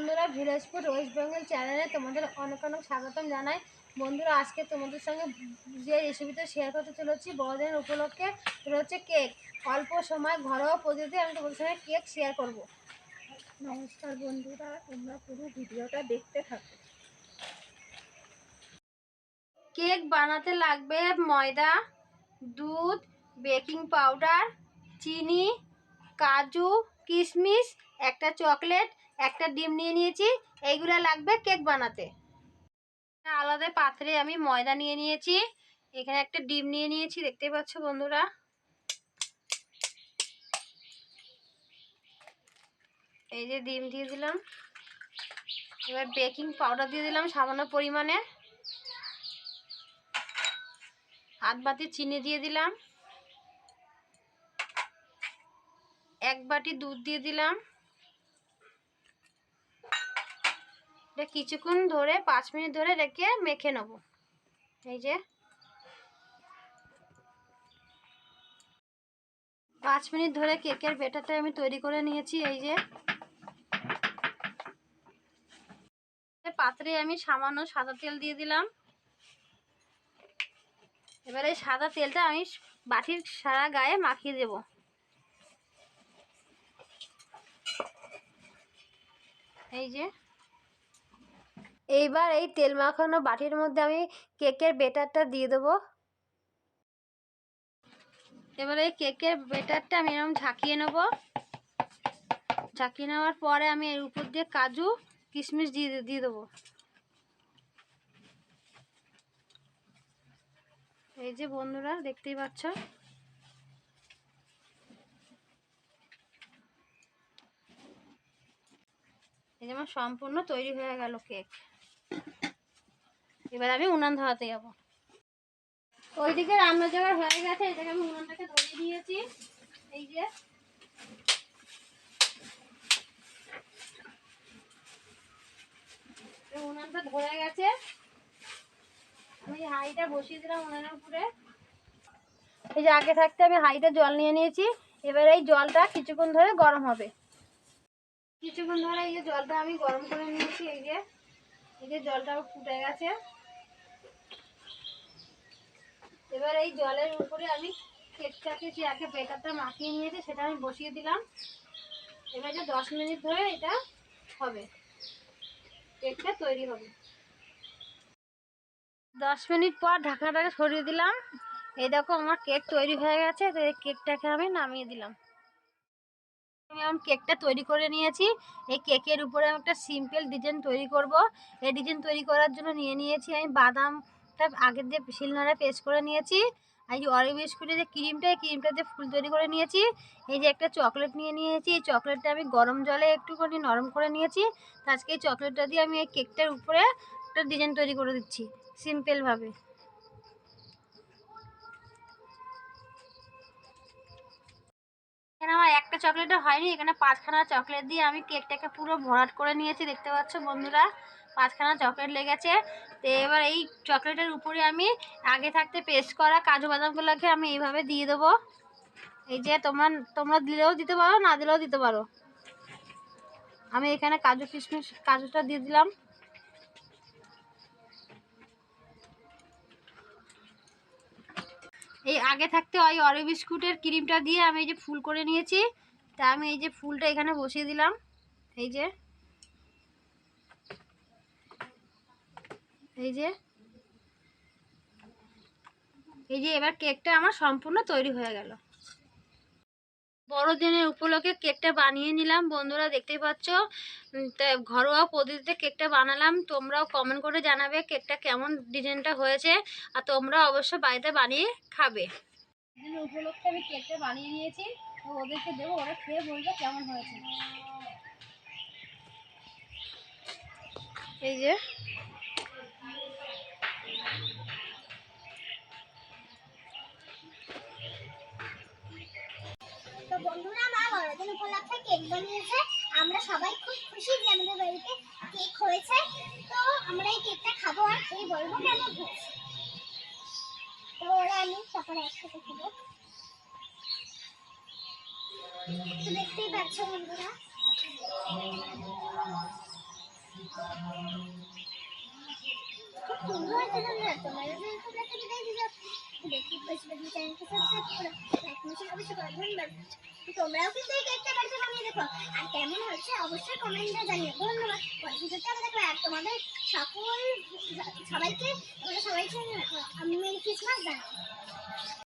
বন্ধুরা ভিলেজপুর ওয়েস্ট বেঙ্গল চ্যানেলে তোমাদের অনেক অনেক স্বাগতম জানাই। বন্ধুরা আজকে তোমাদের সঙ্গে যে রেসিপিটা শেয়ার করতে চলেছি বড়দিন উপলক্ষে হচ্ছে কেক অল্প সময় ঘরোয়া পদ্ধতি আমি তোমাদের সঙ্গে কেক শেয়ার করব। নমস্কার বন্ধুরা তোমরা পুরো ভিডিওটা দেখতে থাকো। কেক বানাতে লাগবে ময়দা দুধ বেকিং পাউডার চিনি কাজু কিশমিশ একটা চকলেট একটা ডিম নিয়ে নিয়েছি, এইগুলো লাগবে কেক বানাতে। আলাদা পাত্রে আমি ময়দা নিয়ে নিয়েছি, এখানে একটা ডিম নিয়ে নিয়েছি, দেখতে পাচ্ছ বন্ধুরা? এই যে ডিম দিয়ে দিলাম। এবার বেকিং পাউডার দিয়ে দিলাম সামান্য পরিমাণে। হাত বাটি চিনি দিয়ে দিলাম। এক বাটি দুধ দিয়ে দিলাম। এটা কিছুক্ষণ ধরে, পাঁচ মিনিট ধরে রেখে মেখে নেব। এই যে। পাঁচ মিনিট ধরে কেকের বেটারটা আমি তৈরি করে নিয়েছি, এই যে। পাত্রে আমি সামান্য সাদা তেল দিয়ে দিলাম। এবারে সাদা তেলটা আমি বাটির সারা গায়ে মাখিয়ে দেব। এই যে। এইবার এই তেল মাখানো বাটির মধ্যে আমি কেকের বেটারটা দিয়ে দেবো। এবার এই কেকের বেটারটা আমি এরকম ঝাঁকিয়ে নেব। ঝাঁকিয়ে নেওয়ার পরে আমি এর উপর দিয়ে কাজু, কিশমিশ দিয়ে দিয়ে দেবো। এই যে বন্ধুরা, দেখতেই পাচ্ছ? এই যে আমার সম্পূর্ণ তৈরি হয়ে গেল কেক। এবার আমি উনান ধরাতে যাব। ওইদিকে রান্না জোগাড় হয়ে গেছে এটাকে আমি উনানটাকে ধরিয়ে দিয়েছি। এই যে। উনানটা ধরে গেছে। আমি হাঁড়িটা বসিয়ে দিলাম উনানের উপরে। এই যে আগে থাকতে আমি হাঁড়িতে জল নিয়ে নিয়েছি, এবার এই জলটা কিছুক্ষণ ধরে গরম হবে। কিছুক্ষণ ধরে এই যে জলটা আমি গরম করে নিয়েছি, এই যে যে জলটা ফুটে গেছে। এবার এই জলের উপরে আমি কেকটাকে যে আগে বেটারটা মাখিয়ে নিয়েছি, সেটা আমি বসিয়ে দিলাম। এবার যে দশ মিনিট ধরে এটা হবে। কেকটা তৈরি হবে। দশ মিনিট পর ঢাকনাটাকে সরিয়ে দিলাম। এই দেখো আমার কেক তৈরি হয়ে গেছে, তো এই কেকটাকে আমি নামিয়ে দিলাম। আমি এখন কেকটা তৈরি করে নিয়েছি। এই কেকের উপরে আমি একটা সিম্পল ডিজাইন তৈরি করব। এই ডিজাইন তৈরি করার জন্য নিয়ে নিয়েছি আমি বাদামটা আগের দিয়ে শিলনোড়ায় পেস্ট করে নিয়েছি। আর এই যে অরিও বিস্কুটের যে ক্রিমটা এই ক্রিমটা দিয়ে ফুল তৈরি করে নিয়েছি। এই যে একটা চকলেট নিয়ে নিয়েছি। এই চকলেটটা আমি গরম জলে একটুখানি নরম করে নিয়েছি। আজকে এই চকলেটটা দিয়ে আমি এই কেকটার উপরে একটা ডিজাইন তৈরি করে দিচ্ছি সিম্পলভাবে আমার হয়নি, এখানে পাঁচখানা চকলেট দিয়ে আমি কেকটাকে পুরো ভরাট করে নিয়েছি, দেখতে পাচ্ছ বন্ধুরা? পাঁচখানা চকলেট লেগেছে। তো এবার এই চকলেটের উপরে আমি আগে থাকতে পেস্ট করা কাজু বাদামগুলোকে আমি এইভাবে দিয়ে দেবো। এই যে তোমার, তোমরা দিলেও দিতে পারো, না দিলেও দিতে পারো। আমি এখানে কাজু কিশমিশ, কাজুটা দিয়ে দিলাম। এই আগে থাকতে ওই অরিও বিস্কুটের ক্রিমটা দিয়ে আমি এই যে ফুল করে নিয়েছি। তা আমি এই যে ফুলটা এখানে বসিয়ে দিলাম। এই যে। এই যে। এই যে এবার কেকটা আমার সম্পূর্ণ তৈরি হয়ে গেল। বড়দিনের উপলক্ষে কেকটা বানিয়ে নিলাম। বন্ধুরা দেখতেই পাচ্ছ ঘরোয়া পদ্ধতিতে কেকটা বানালাম। তোমরাও কমেন্ট করে জানাবে কেকটা কেমন ডিজাইনটা হয়েছে। আর তোমরা অবশ্য বাড়িতে বানিয়ে খাবে। উপলক্ষে আমি কেকটা বানিয়ে নিয়েছি। তো ওদেরকে দেবো ওরা খেয়ে বলবে কেমন হয়েছে। এই যে। তো বন্ধুরা মা বড়দিন উপলক্ষে কেক বানিয়েছে। আমরা সবাই খুব খুশি যে আমাদের বাড়িতে কেক হয়েছে। তো আমরা এই কেকটা খাব আর খেয়ে বলব কেমন হয়েছে। তো ওরা আমি সকলে একসাথে খাব। দেখতেই পাচ্ছ বন্ধুরা। খুব সুন্দর অবশ্যই তোমরাও কিন্তু এই কেকটা বাড়িতে বানিয়ে দেখো। আর কেমন হচ্ছে অবশ্যই কমেন্টে জানিও। ধন্যবাদ। পরের ভিডিওতে আবার দেখো আর তোমাদের সকল সবাইকে তোমরা সবাইকে আমি ক্রিসমাস জানাই